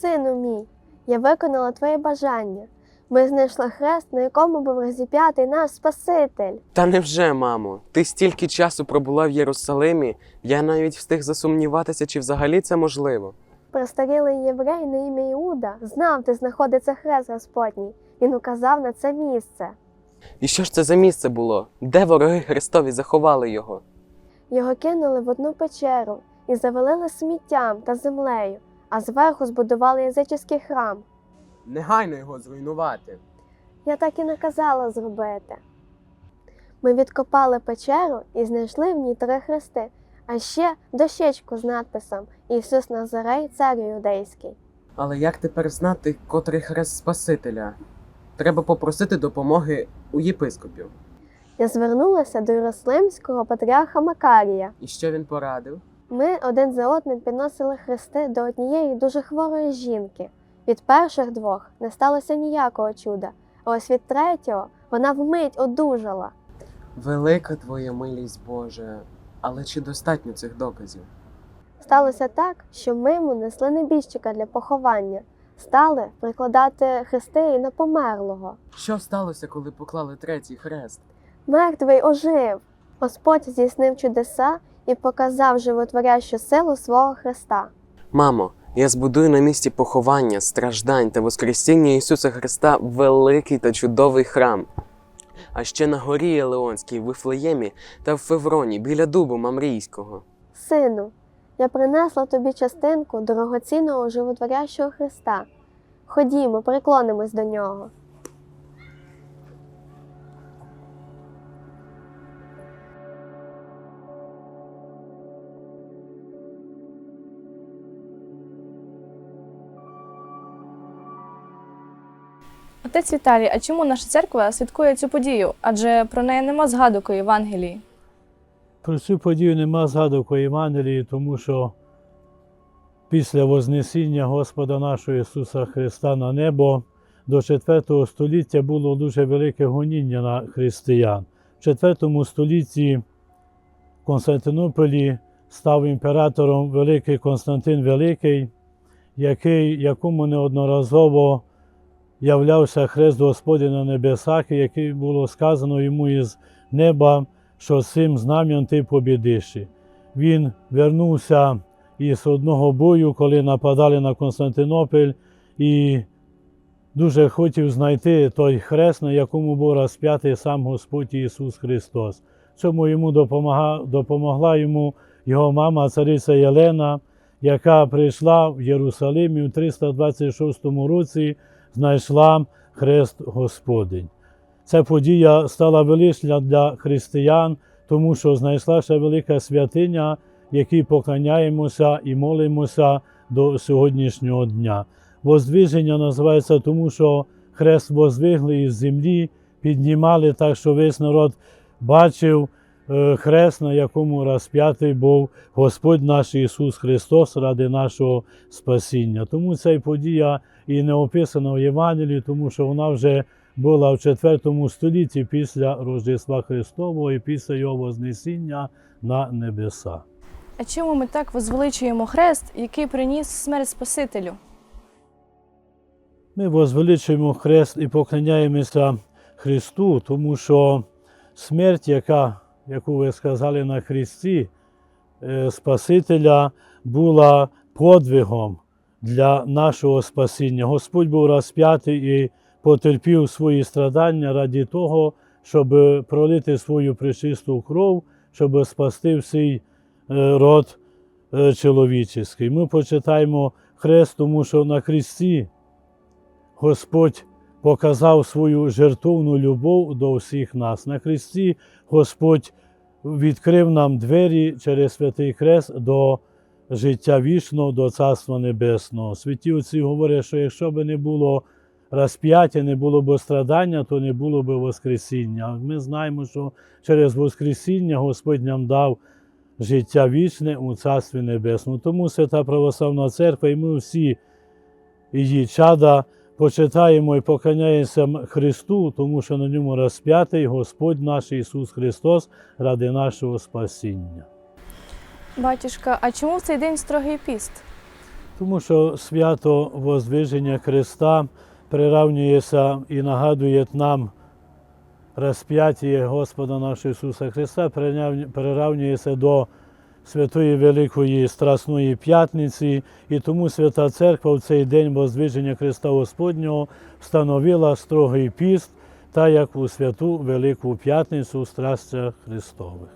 Сину мій, я виконала твоє бажання. Ми знайшли хрест, на якому був розіп'ятий наш Спаситель. Та невже, мамо? Ти стільки часу пробула в Єрусалимі, я навіть встиг засумніватися, чи взагалі це можливо. Престарілий єврей на ім'я Іуда знав, де знаходиться хрест Господній. Він указав на це місце. І що ж це за місце було? Де вороги Христові заховали його? Його кинули в одну печеру і завалили сміттям та землею, а зверху збудували язичний храм. Негайно його зруйнувати. Я так і наказала зробити. Ми відкопали печеру і знайшли в ній три хрести, а ще дощечку з надписом Ісус Назарей, цар юдейський. Але як тепер знати, котрий хрест Спасителя? Треба попросити допомоги у єпископів. Я звернулася до Єрусалимського патріарха Макарія. І що він порадив? Ми один за одним підносили хрести до однієї дуже хворої жінки. Від перших двох не сталося ніякого чуда, а ось від третього вона вмить одужала. Велика твоя милість Боже. Але чи достатньо цих доказів? Сталося так, що ми йому несли небіжчика для поховання, стали прикладати хрести і на померлого. Що сталося, коли поклали третій хрест? Мертвий ожив. Господь здійснив чудеса і показав животворящу силу свого Христа. Мамо, я збудую на місці поховання, страждань та Воскресіння Ісуса Христа великий та чудовий храм. А ще на горі Елеонській, в Вифлеємі та в Февроні біля дубу Мамрійського. Сину, я принесла тобі частинку дорогоцінного животворящого Христа. Ходімо, приклонимось до нього. Отець Віталій, а чому наша церква святкує цю подію? Адже про неї нема згадок у Євангелії. Про цю подію нема згадок у Євангелії, тому що після Вознесіння Господа нашого Ісуса Христа на небо до IV століття було дуже велике гоніння на християн. В IV столітті в Константинополі став імператором Великий Константин Великий, який, якому неодноразово являвся хрест Господень на небесах, який було сказано йому із неба що цим знам'ям ти побідиш. Він вернувся із одного бою, коли нападали на Константинополь, і дуже хотів знайти той хрест, на якому був розп'ятий сам Господь Ісус Христос. Цьому йому допомогла, йому його мама, цариця Єлена, яка прийшла в Єрусалим і в 326 році знайшла хрест Господень. Ця подія стала велична для християн, тому що знайшла ще велика святиня, якій поклоняємося і молимося до сьогоднішнього дня. Воздвиження називається тому, що хрест воздвигли із землі, піднімали так, що весь народ бачив хрест, на якому розп'ятий був Господь наш Ісус Христос ради нашого спасіння. Тому ця подія і не описана в Євангелії, тому що вона вже була в IV столітті після Рождества Христового і після Його Вознесіння на небеса. А чому ми так возвеличуємо хрест, який приніс смерть Спасителю? Ми возвеличуємо хрест і поклоняємося Христу, тому що смерть, яка, яку ви сказали на Христі, е, Спасителя, була подвигом для нашого спасіння. Господь був розп'ятий і потерпів свої страдання раді того, щоб пролити свою пречисту кров, щоб спасти всій е, род е, чоловічий. Ми почитаємо хрест, тому що на Христі Господь показав свою жертовну любов до всіх нас. На Христі Господь відкрив нам двері через святий Хрест до життя вічного, до Царства Небесного. Святі отці говорять, що якщо б не було розп'яття, не було б страдання, то не було б Воскресіння. Ми знаємо, що через Воскресіння Господь нам дав життя вічне у Царстві Небесному. Тому Свята Православна Церква, і ми всі її чада почитаємо і поклоняємося Христу, тому що на ньому розп'ятий Господь наш Ісус Христос ради нашого спасіння. Батюшка, а чому в цей день строгий піст? Тому що свято Воздвиження Христа приравнюється і нагадує нам розп'яття Господа нашого Ісуса Христа, прирав- приравнюється до Святої Великої Страсної П'ятниці, і тому Свята Церква в цей день Воздвиження Христа Господнього встановила строгий піст, так як у святу Велику П'ятницю Страстя Христових.